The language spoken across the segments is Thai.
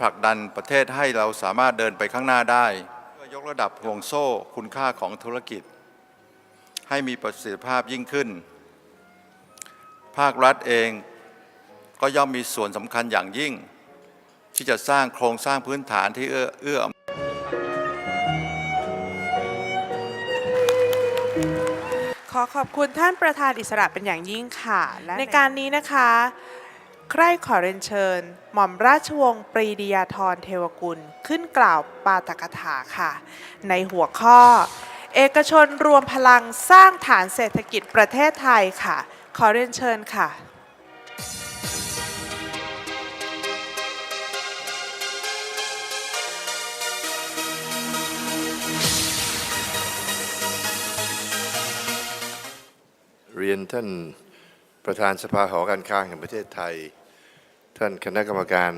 ช่วยผลักดันประเทศให้เราสามารถเดินไปข้างหน้าได้ เพื่อยกระดับห่วงโซ่คุณค่าของธุรกิจ ให้มีประสิทธิภาพยิ่งขึ้น ภาครัฐเองก็ย่อมมีส่วนสำคัญอย่างยิ่ง ที่จะสร้างโครงสร้างพื้นฐานที่เอื้อเอื้อขอขอบคุณท่านประธานอิสระเป็นอย่างยิ่งค่ะและในการนี้นะคะ ใคร่ขอเรียนเชิญ หม่อมราชวงศ์ปรีดียาธรเทวกุล ขึ้นกล่าวปาตกถาค่ะ ในหัวข้อ เอกชนรวมพลังสร้างฐานเศรษฐกิจประเทศไทยค่ะ ขอเรียนเชิญค่ะเรียนท่านประธานสภาหอการค้าแห่งประเทศไทย ท่านคณะกรรมการ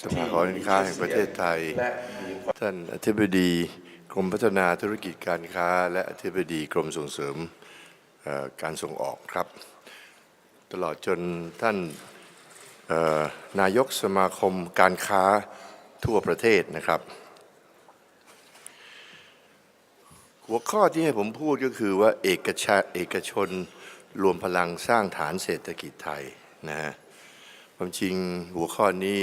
สภาหอการค้าแห่งประเทศไทย ท่านอธิบดีกรมพัฒนาธุรกิจการค้า และอธิบดีกรมส่งเสริมเอ่อการส่งออกครับ ตลอดจนท่านเอ่อนายกสมาคมการค้าทั่วประเทศนะครับ หัวข้อที่ให้ผมพูดก็คือว่าเอกชาเอกชนรวมพลังสร้างฐานเศรษฐกิจไทยนะฮะ ความจริงหัวข้อนี้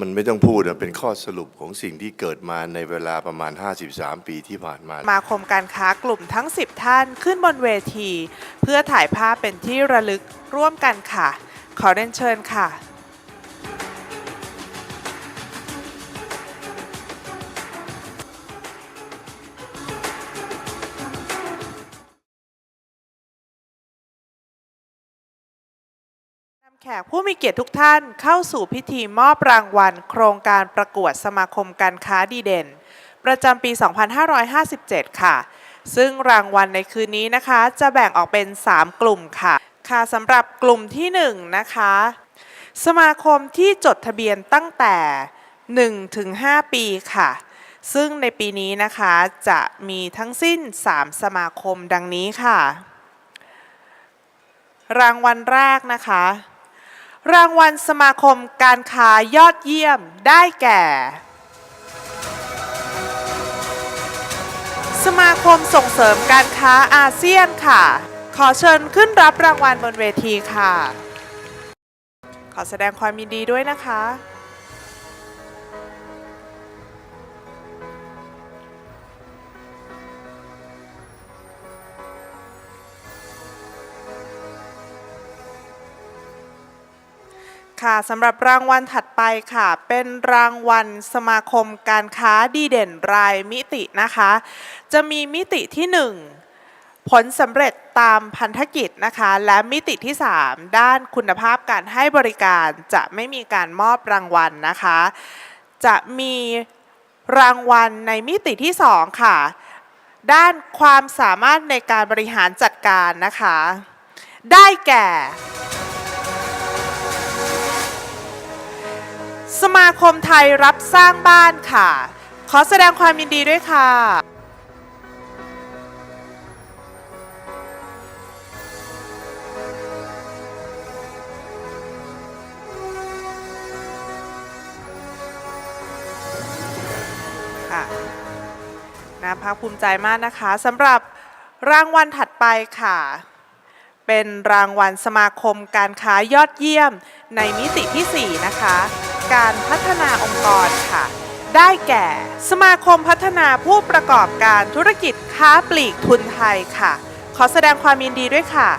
มันไม่ต้องพูดเป็นข้อสรุปของสิ่งที่เกิดมาในเวลาประมาณ 53 ปีที่ผ่านมา มาคมการค้ากลุ่มทั้ง 10 ท่านขึ้นบนเวที เพื่อถ่ายภาพเป็นที่ระลึกร่วมกันค่ะ ขอเรียนเชิญค่ะ แขกผู้มีเกียรติทุกท่านเข้าสู่พิธีมอบรางวัล โครงการประกวดสมาคมการค้าดีเด่น ประจำปี 2557 ค่ะ ซึ่งรางวัลในคืนนี้นะคะ จะแบ่งออกเป็น 3 กลุ่มค่ะ ค่ะสำหรับกลุ่มที่ 1 นะคะ สมาคมที่จดทะเบียนตั้งแต่ 1 ถึง 5 ปีค่ะ ซึ่งในปีนี้นะคะจะมีทั้งสิ้น 3 สมาคมดังนี้ค่ะ รางวัลแรกนะคะ รางวัลสมาคมการค้ายอดเยี่ยมได้แก่ สมาคมส่งเสริมการค้าอาเซียนค่ะ ขอเชิญขึ้นรับรางวัลบนเวทีค่ะ ขอแสดงความยินดีด้วยนะคะ ค่ะสำหรับรางวัลถัดไปค่ะ เป็นรางวัลสมาคมการค้าดีเด่นรายมิตินะคะ จะมีมิติที่ 1 ผลสำเร็จตามพันธกิจนะคะ และมิติที่ 3 ด้านคุณภาพการให้บริการจะไม่มีการมอบรางวัลนะคะ จะมีรางวัลในมิติที่ 2 ค่ะ ด้านความสามารถในการบริหารจัดการนะคะ ได้แก่ สมาคมไทยรับสร้างบ้านค่ะ ขอแสดงความยินดีด้วยค่ะ ค่ะน่าภาคภูมิใจมากนะคะสำหรับรางวัลถัดไปค่ะ เป็นรางวัลสมาคมการค้ายอดเยี่ยมในมิติที่ 4 นะคะ การพัฒนาองค์กรค่ะ ได้แก่ สมาคมพัฒนาผู้ประกอบการธุรกิจค้าปลีกทุนไทยค่ะ ขอแสดงความยินดีด้วยค่ะ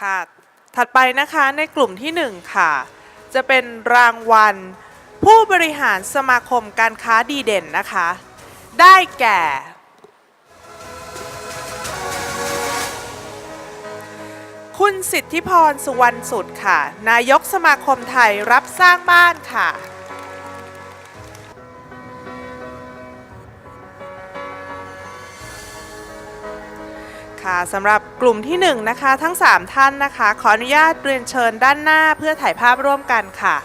ค่ะถัดไปนะคะในกลุ่มที่ 1 ค่ะ จะเป็นรางวัล ผู้บริหารสมาคมการค้าดีเด่นนะคะ ได้แก่ คุณสิทธิพรสุวรรณสุดค่ะ นายกสมาคมไทยรับสร้างบ้านค่ะ ค่ะสำหรับกลุ่มที่1นนะคะทั้ง 3 ท่านนะคะ ขออนุญาตเรียนเชิญด้านหน้าเพื่อถ่ายภาพร่วมกันค่ะ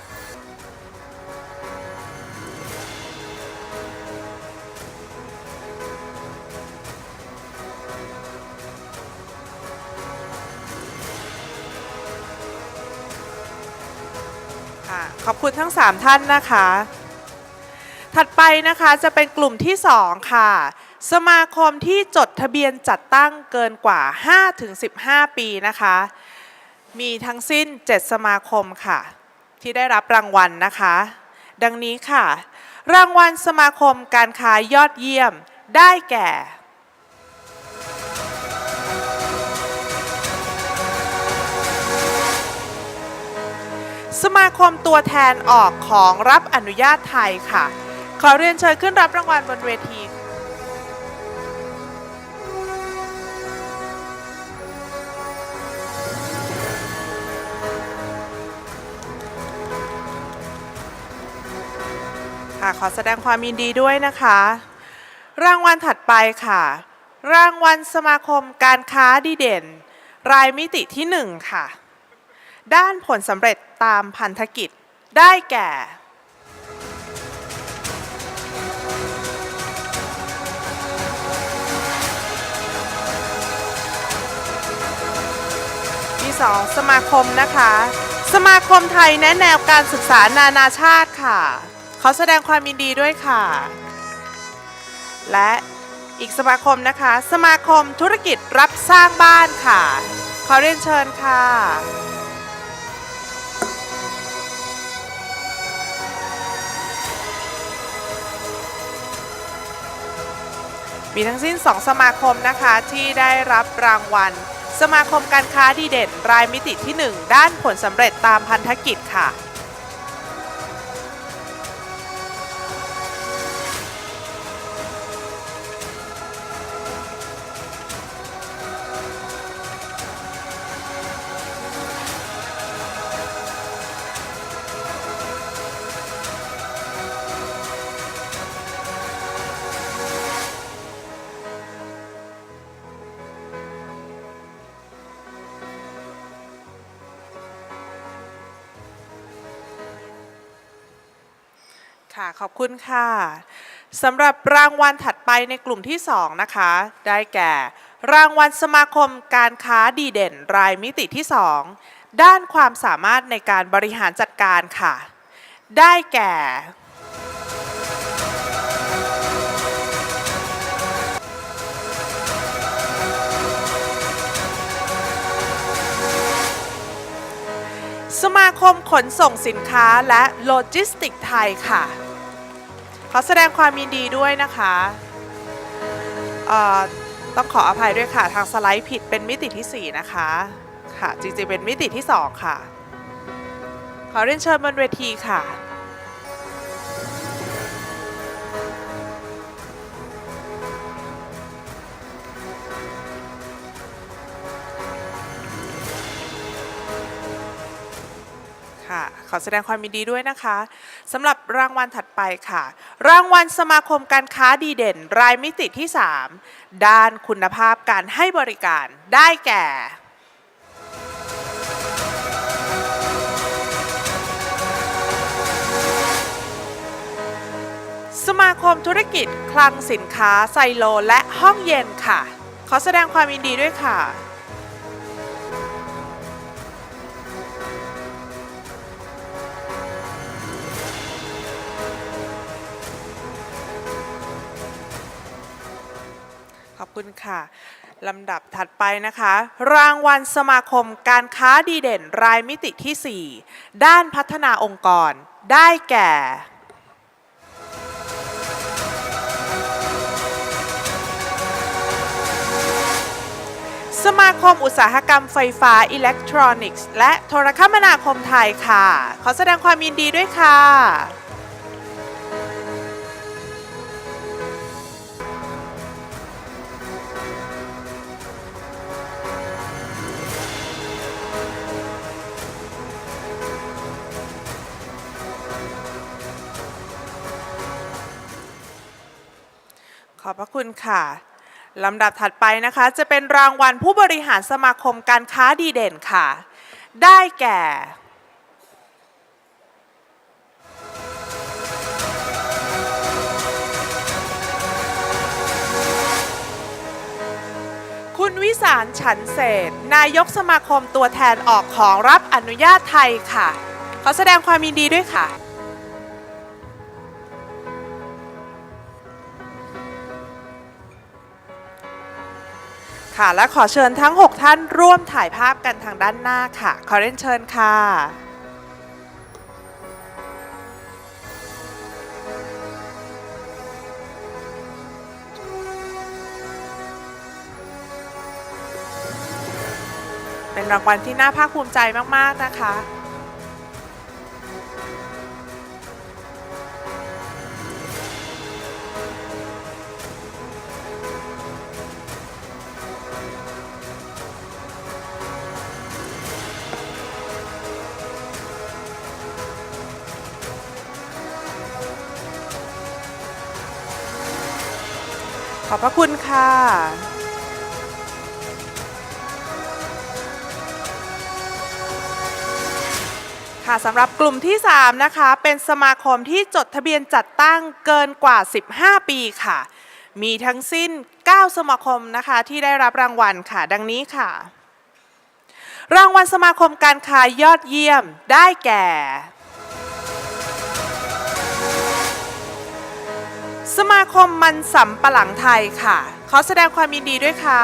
ขอบคุณทั้ง 3 ท่านนะคะ ถัดไปนะคะจะเป็นกลุ่มที่ 2 ค่ะ สมาคมที่จดทะเบียนจัดตั้งเกินกว่า 5-15 ปีนะคะ มีทั้งสิ้น 7 สมาคมค่ะ ที่ได้รับรางวัลนะคะ ดังนี้ค่ะ รางวัลสมาคมการค้ายอดเยี่ยมได้แก่สมาคมตัวแทนออกของรับอนุญาตไทยค่ะ ขอเรียนเชิญขึ้นรับรางวัลบนเวที ค่ะ ขอแสดงความยินดีด้วยนะคะ รางวัลถัดไปค่ะ รางวัลสมาคมการค้าดีเด่น รายมิติที่ 1 ค่ะ ด้านผลสำเร็จตามพันธกิจได้แก่มีสองสมาคมนะคะ สมาคมไทยแนะแนวการศึกษานานาชาติค่ะ ขอแสดงความยินดีด้วยค่ะ และอีกสมาคมนะคะ สมาคมธุรกิจรับสร้างบ้านค่ะ ขอเรียนเชิญค่ะมีทั้งสิ้น 2 สมาคมนะคะที่ได้รับรางวัล สมาคมการค้าดีเด่น รายมิติที่ 1 ด้านผลสำเร็จตามพันธกิจค่ะค่ะ ขอบคุณค่ะสำหรับรางวัลถัดไปในกลุ่มที่ 2 นะคะ ได้แก่ รางวัลสมาคมการค้าดีเด่นรายมิติที่ 2 ด้านความสามารถในการบริหารจัดการค่ะ ได้แก่ สมาคมขนส่งสินค้าและโลจิสติกไทยค่ะ ขอแสดงความยินดีด้วยนะคะเอ่อต้องขออภัยด้วยค่ะ ทางสไลด์ผิดเป็นมิติที่ 4 นะคะค่ะจริงๆเป็นมิติที่ 2 ค่ะ ขอเรียนเชิญบนเวทีค่ะค่ะขอแสดงความยินดีด้วยนะคะสำหรับ รางวัลถัดไปค่ะ รางวัลสมาคมการค้าดีเด่น รายมิติที่ 3 ด้านคุณภาพการให้บริการได้แก่สมาคมธุรกิจ คลังสินค้า ไซโล และห้องเย็นค่ะ ขอแสดงความยินดีด้วยค่ะ ค่ะลำดับถัดไปนะคะ รางวัลสมาคมการค้าดีเด่นรายมิติที่ 4 ด้านพัฒนาองค์กร ได้แก่สมาคมอุตสาหกรรมไฟฟ้าอิเล็กทรอนิกส์ และโทรคมนาคมไทยค่ะ ขอแสดงความยินดีด้วยค่ะ อบพระคุณค่ะลำดับถัดไปนะคะ จะเป็นรางวัลผู้บริหารสมาคมการค้าดีเด่นค่ะ ได้แก่คุณวิสารฉันเศษ นายกสมาคมตัวแทนออกของรับอนุญาตไทยค่ะ ขอแสดงความยินดีด้วยค่ะ ค่ะ และขอเชิญทั้ง 6 ท่านร่วมถ่ายภาพกันทางด้านหน้าค่ะ ขอเรียนเชิญค่ะเป็นรางวัลที่น่าภาคภูมิใจมาก ๆ นะคะ ขอบพระคุณค่ะค่ะสำหรับกลุ่มที่ 3 นะคะ เป็นสมาคมที่จดทะเบียนจัดตั้งเกินกว่า 15 ปีค่ะ มีทั้งสิ้น 9 สมาคมนะคะที่ได้รับรางวัลค่ะ ดังนี้ค่ะ รางวัลสมาคมการค้ายอดเยี่ยมได้แก่ สมาคมมันสำปะหลังไทยค่ะ ขอแสดงความยินดีด้วยค่ะ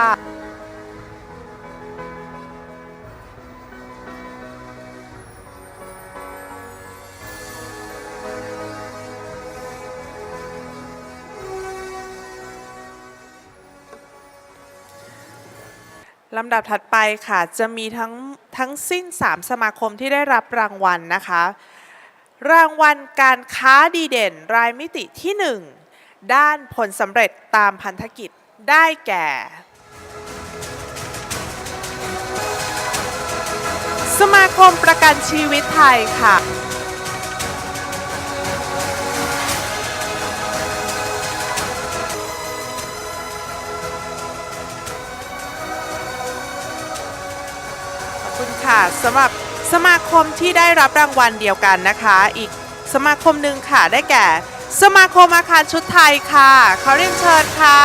ลำดับถัดไปค่ะ จะมีทั้งทั้งสิ้น 3 สมาคมที่ได้รับรางวัลนะคะ รางวัลการค้าดีเด่นรายมิติที่ 1 ด้านผลสำเร็จตามพันธกิจได้แก่ สมาคมประกันชีวิตไทยค่ะ ขอบคุณค่ะสำหรับสมาคมที่ได้รับรางวัลเดียวกันนะคะ อีกสมาคมหนึ่งค่ะได้แก่ สมาคมอาคารชุดไทยค่ะขอเรียนเชิญค่ะ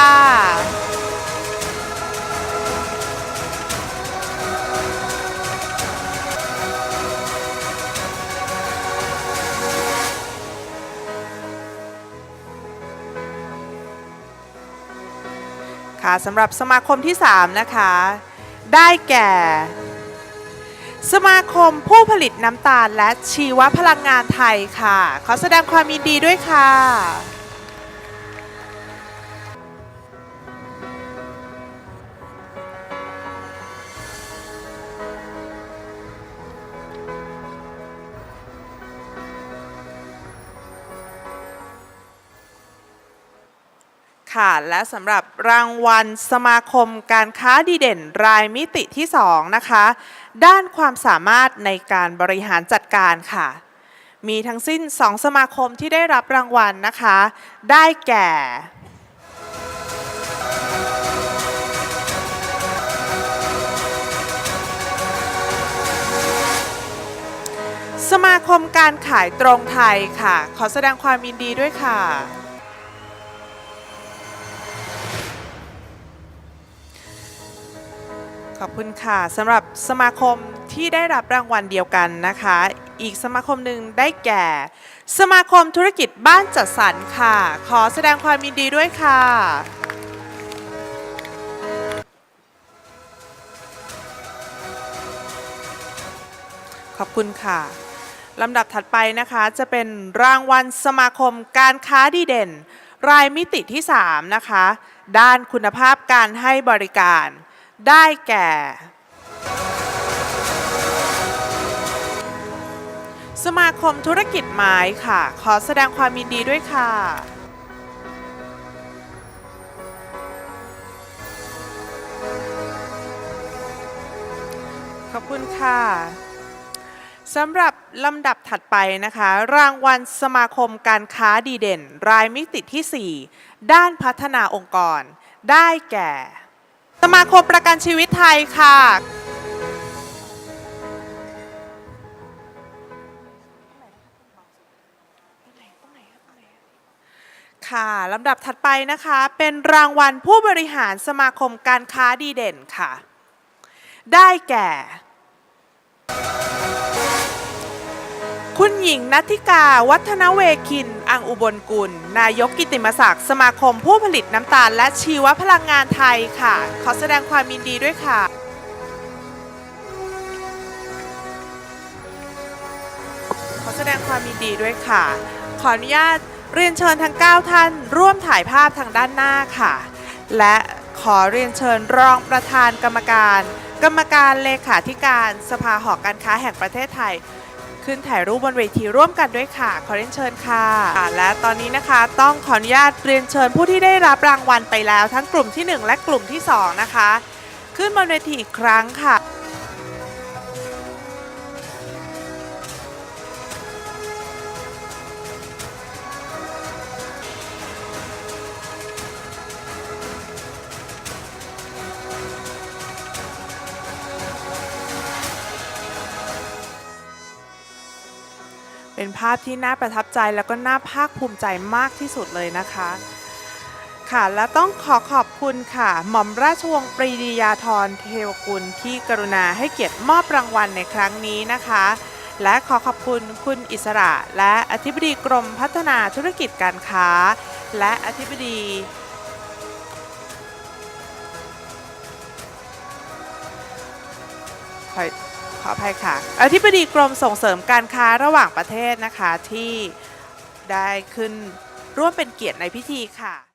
ค่ะสำหรับสมาคมที่ 3 นะคะ ได้แก่ สมาคมผู้ผลิตน้ำตาลและชีวพลังงานไทยค่ะ ขอแสดงความยินดีด้วยค่ะ ค่ะ และสำหรับรางวัลสมาคมการค้าดีเด่นรายมิติที่ 2 นะคะ ด้านความสามารถในการบริหารจัดการค่ะ มีทั้งสิ้น 2 สมาคมที่ได้รับรางวัลนะคะ ได้แก่ สมาคมการขายตรงไทยค่ะ ขอแสดงความยินดีด้วยค่ะ ขอบคุณค่ะสำหรับสมาคมที่ได้รับรางวัลเดียวกันนะคะ อีกสมาคมหนึ่งได้แก่ สมาคมธุรกิจบ้านจัดสรรค่ะ ขอแสดงความยินดีด้วยค่ะขอบคุณค่ะ ลำดับถัดไปนะคะจะเป็นรางวัลสมาคมการค้าดีเด่น รายมิติที่ 3 นะคะ ด้านคุณภาพการให้บริการ ได้แก่ สมาคมธุรกิจไม้ค่ะ ขอแสดงความยินดีด้วยค่ะขอบคุณค่ะสำหรับลำดับถัดไปนะคะ รางวัลสมาคมการค้าดีเด่น รายมิติที่ 4 ด้านพัฒนาองค์กร ได้แก่ สมาคมประกันชีวิตไทยค่ะ ค่ะลำดับถัดไปนะคะ เป็นรางวัลผู้บริหารสมาคมการค้าดีเด่นค่ะ ได้แก่ คุณหญิงนัทิกา วัฒนเวคิน อังอุบลกุล นายกกิตติมศักดิ์สมาคมผู้ผลิตน้ำตาล และชีวพลังงานไทยค่ะ ขอแสดงความยินดีด้วยค่ะ ขอแสดงความยินดีด้วยค่ะ ขออนุญาตเรียนเชิญทั้ง 9 ท่าน ร่วมถ่ายภาพทางด้านหน้าค่ะ และขอเรียนเชิญรองประธานกรรมการ กรรมการเลขาธิการสภาหอการค้าแห่งประเทศไทย ขึ้นถ่ายรูปบนเวทีร่วมกันด้วยค่ะ ขอเรียนเชิญค่ะ และตอนนี้นะคะต้องขออนุญาตเรียนเชิญผู้ที่ได้รับรางวัลไปแล้ว ทั้งกลุ่มที่ 1 และกลุ่มที่ 2 นะคะ ขึ้นบนเวทีอีกครั้งค่ะ ภาพที่น่าประทับใจแล้วก็น่าภาคภูมิใจมากที่สุดเลยนะคะค่ะและต้องขอขอบคุณค่ะ หม่อมราชวงศ์ปรีดียาธรเทวกุลที่กรุณาให้เกียรติมอบรางวัลในครั้งนี้นะคะ และขอขอบคุณคุณอิสระ และอธิบดีกรมพัฒนาธุรกิจการค้า และอธิบดีขอ ออภัยค่ะอธิบดีกรมส่งเสริมการค้าระหว่างประเทศนะคะที่ได้ขึ้นร่วมเป็นเกียรติในพิธีค่ะ